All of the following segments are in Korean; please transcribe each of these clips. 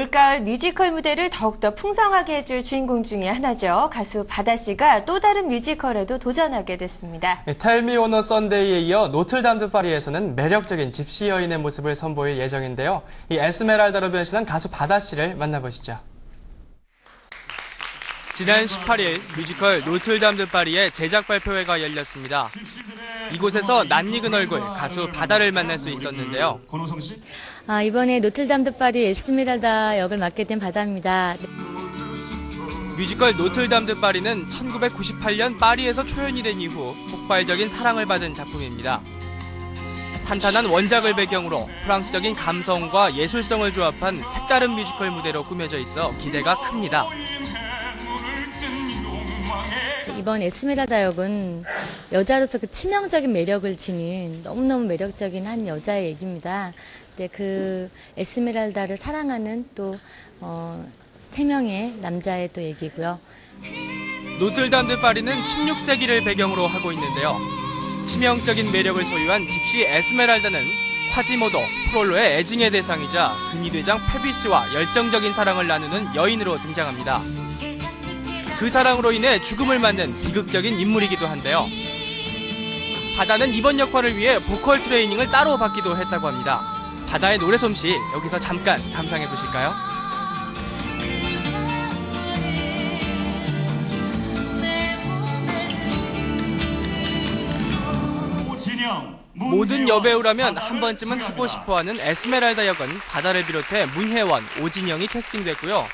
올가을 뮤지컬 무대를 더욱더 풍성하게 해줄 주인공 중에 하나죠. 가수 바다 씨가 또 다른 뮤지컬에도 도전하게 됐습니다. 텔미 오너 썬데이에 이어 노틀담드 파리에서는 매력적인 집시 여인의 모습을 선보일 예정인데요. 이 에스메랄다로 변신한 가수 바다 씨를 만나보시죠. 지난 18일 뮤지컬 노틀담 드 파리의 제작 발표회가 열렸습니다. 이곳에서 낯익은 얼굴 가수 바다를 만날 수 있었는데요. 권호성 씨? 아, 이번에 노틀담 드 파리 에스미랄다 역을 맡게 된 바다입니다. 뮤지컬 노틀담 드 파리는 1998년 파리에서 초연이 된 이후 폭발적인 사랑을 받은 작품입니다. 탄탄한 원작을 배경으로 프랑스적인 감성과 예술성을 조합한 색다른 뮤지컬 무대로 꾸며져 있어 기대가 큽니다. 이번 에스메랄다 역은 여자로서 그 치명적인 매력을 지닌 너무너무 매력적인 한 여자의 얘기입니다. 근데 그 에스메랄다를 사랑하는 또, 어, 세 명의 남자의 또 얘기고요. 노틀담드 파리는 16세기를 배경으로 하고 있는데요. 치명적인 매력을 소유한 집시 에스메랄다는 콰지모도 프롤로의 애증의 대상이자 근위대장 페비스와 열정적인 사랑을 나누는 여인으로 등장합니다. 그 사랑으로 인해 죽음을 맞는 비극적인 인물이기도 한데요. 바다는 이번 역할을 위해 보컬 트레이닝을 따로 받기도 했다고 합니다. 바다의 노래 솜씨 여기서 잠깐 감상해 보실까요? 모든 여배우라면 한 번쯤은 하고 싶어하는 에스메랄다 역은 바다를 비롯해 문혜원, 오진영이 캐스팅됐고요.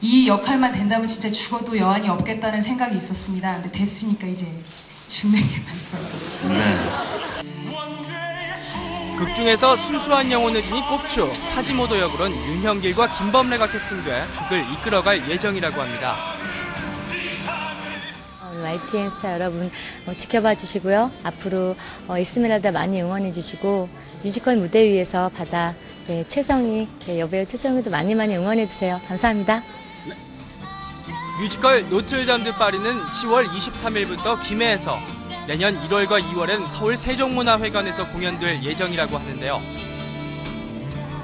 이 역할만 된다면 진짜 죽어도 여한이 없겠다는 생각이 있었습니다. 근데 됐으니까 이제 죽는 게 맞더라고요. 극 중에서 순수한 영혼을 지닌 꼽추, 타지모도 역으로는 윤형길과 김범래가 캐스팅돼 극을 이끌어갈 예정이라고 합니다. 오늘 YTN 스타 여러분 어, 지켜봐 주시고요. 앞으로 어, 에스메랄다 많이 응원해 주시고 뮤지컬 무대 위에서 바다 네, 최성희 네, 여배우 최성희도 많이 많이 응원해 주세요. 감사합니다. 뮤지컬 노틀담드 파리는 10월 23일부터 김해에서 내년 1월과 2월엔 서울 세종문화회관에서 공연될 예정이라고 하는데요.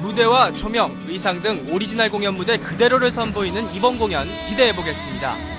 무대와 조명, 의상 등 오리지널 공연 무대 그대로를 선보이는 이번 공연 기대해 보겠습니다.